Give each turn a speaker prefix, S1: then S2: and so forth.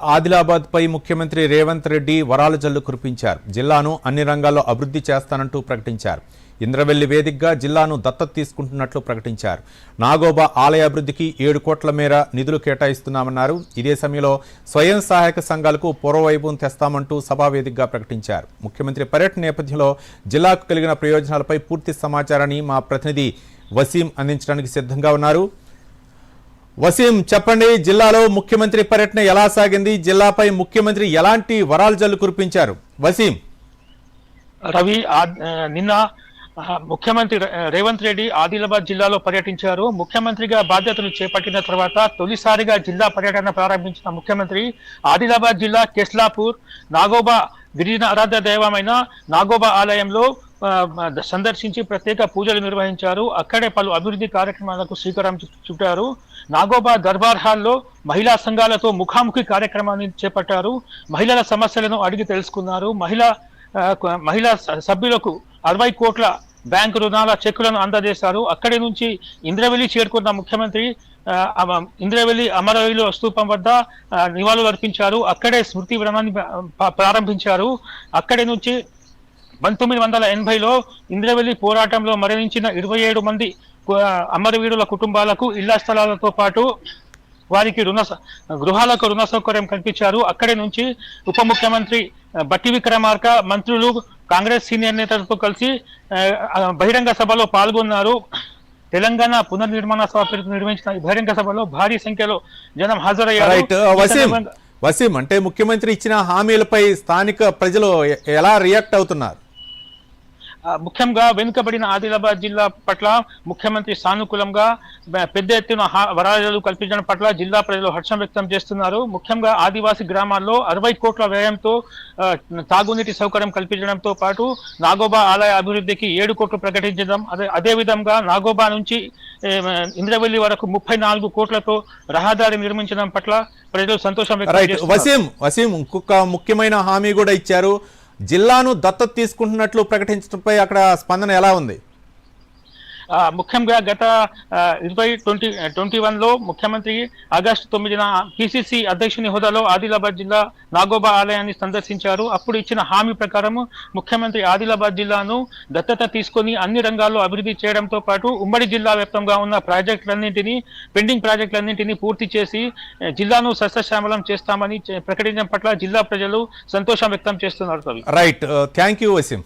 S1: ఆదిలాబాద్ పై ముఖ్యమంత్రి రేవంత్ రెడ్డి వరాల జల్లు కురిపించారు. జిల్లాను అన్ని రంగాల్లో అభివృద్ధి చేస్తానంటూ ప్రకటించారు. ఇంద్రవెల్లి వేదికగా జిల్లాను దత్తత తీసుకుంటున్నట్లు ప్రకటించారు. నాగోబా ఆలయ అభివృద్ధికి ఏడు కోట్ల మేర నిధులు కేటాయిస్తున్నామన్నారు. ఇదే సమయంలో స్వయం సహాయక సంఘాలకు పూర్వవైభవం తెస్తామంటూ సభా వేదికగా ప్రకటించారు. ముఖ్యమంత్రి పర్యటన నేపథ్యంలో జిల్లాకు కలిగిన ప్రయోజనాలపై పూర్తి సమాచారాన్ని మా ప్రతినిధి వసీం అందించడానికి సిద్ధంగా ఉన్నారు. వసీం చెప్పండి జిల్లాలో ముఖ్యమంత్రి పర్యటన ఎలా సాగింది? జిల్లాపై ముఖ్యమంత్రి ఎలాంటి వరాలు జల్లు కురిపించారు? వసీం.
S2: రవి నిన్న ముఖ్యమంత్రి రేవంత్ రెడ్డి ఆదిలాబాద్ జిల్లాలో పర్యటించారు. ముఖ్యమంత్రిగా బాధ్యతలు చేపట్టిన తర్వాత తొలిసారిగా జిల్లా పర్యటన ప్రారంభించిన ముఖ్యమంత్రి ఆదిలాబాద్ జిల్లా కెస్లాపూర్ నాగోబా గిరిజన ఆరాధ్య దైవమైన నాగోబా ఆలయంలో సందర్శించి ప్రత్యేక పూజలు నిర్వహించారు. అక్కడే పలు అభివృద్ధి కార్యక్రమాలకు శ్రీకారం చుట్టారు. నాగోబా దర్బార్ హాల్లో మహిళా సంఘాలతో ముఖాముఖి కార్యక్రమాన్ని చేపట్టారు. మహిళల సమస్యలను అడిగి తెలుసుకున్నారు. మహిళా మహిళా సభ్యులకు అరవై కోట్ల బ్యాంకు రుణాల చెక్కులను అందజేశారు. అక్కడి నుంచి ఇంద్రవెల్లి చేరుకున్న ముఖ్యమంత్రి ఇంద్రవెల్లి అమరవెల్లి స్తూపం వద్ద నివాళులు అర్పించారు అక్కడే స్మృతి వ్రణాన్ని ప్రారంభించారు. అక్కడి నుంచి పంతొమ్మిది వందల ఎనభైలో ఇంద్రవెల్లి పోరాటంలో మరణించిన ఇరవై ఏడు మంది అమరవీరుల కుటుంబాలకు ఇళ్ళ స్థలాలతో పాటు వారికి రుణ గృహాలకు రుణ సౌకర్యం కల్పించారు. అక్కడి నుంచి ఉప ముఖ్యమంత్రి బట్టి విక్రమార్క మంత్రులు కాంగ్రెస్ సీనియర్ నేతలతో కలిసి బహిరంగ సభలో పాల్గొన్నారు. తెలంగాణ పునర్నిర్మాణ సభ నిర్వహించిన బహిరంగ సభలో భారీ సంఖ్యలో జనం హాజరయ్యారు. ఈ
S1: వసీం అంటే ముఖ్యమంత్రి ఇచ్చిన హామీలపై స్థానిక ప్రజలు ఎలా రియాక్ట్ అవుతున్నారు?
S2: ముఖ్యంగా వెనుకబడిన ఆదిలాబాద్ జిల్లా పట్ల ముఖ్యమంత్రి సానుకూలంగా పెద్ద ఎత్తున వరాలు కల్పించడం పట్ల జిల్లా ప్రజలు హర్షం వ్యక్తం చేస్తున్నారు. ముఖ్యంగా ఆదివాసీ గ్రామాల్లో అరవై కోట్ల వ్యయంతో తాగునీటి సౌకర్యం కల్పించడంతో పాటు నాగోబా ఆలయ అభివృద్ధికి ఏడు కోట్లు ప్రకటించడం అదే అదే విధంగా నాగోబా నుంచి ఇంద్రవెల్లి వరకు ముప్పై నాలుగు కోట్లతో రహదారి నిర్మించడం పట్ల ప్రజలు సంతోషం
S1: వసీం వసీం ఇంకొక ముఖ్యమైన హామీ కూడా ఇచ్చారు. జిల్లాను దత్తత తీసుకుంటున్నట్లు ప్రకటించడంపై అక్కడ స్పందన ఎలా ఉంది?
S2: ముఖ్యంగా గత ఇరవై ట్వంటీ ట్వంటీ వన్లో ముఖ్యమంత్రి ఆగస్టు తొమ్మిదిన పిసిసి అధ్యక్షుని హోదాలో ఆదిలాబాద్ జిల్లా నాగోబా ఆలయాన్ని సందర్శించారు. అప్పుడు ఇచ్చిన హామీ ప్రకారం ముఖ్యమంత్రి ఆదిలాబాద్ జిల్లాను దత్తత తీసుకొని అన్ని రంగాల్లో అభివృద్ధి చేయడంతో పాటు ఉమ్మడి జిల్లా వ్యాప్తంగా ఉన్న ప్రాజెక్టులన్నింటినీ పెండింగ్ ప్రాజెక్టులన్నింటినీ పూర్తి చేసి జిల్లాను సస్యశ్యామలం చేస్తామని ప్రకటించడం పట్ల జిల్లా ప్రజలు సంతోషం వ్యక్తం చేస్తున్నారు
S1: రైట్. Thank you Waseem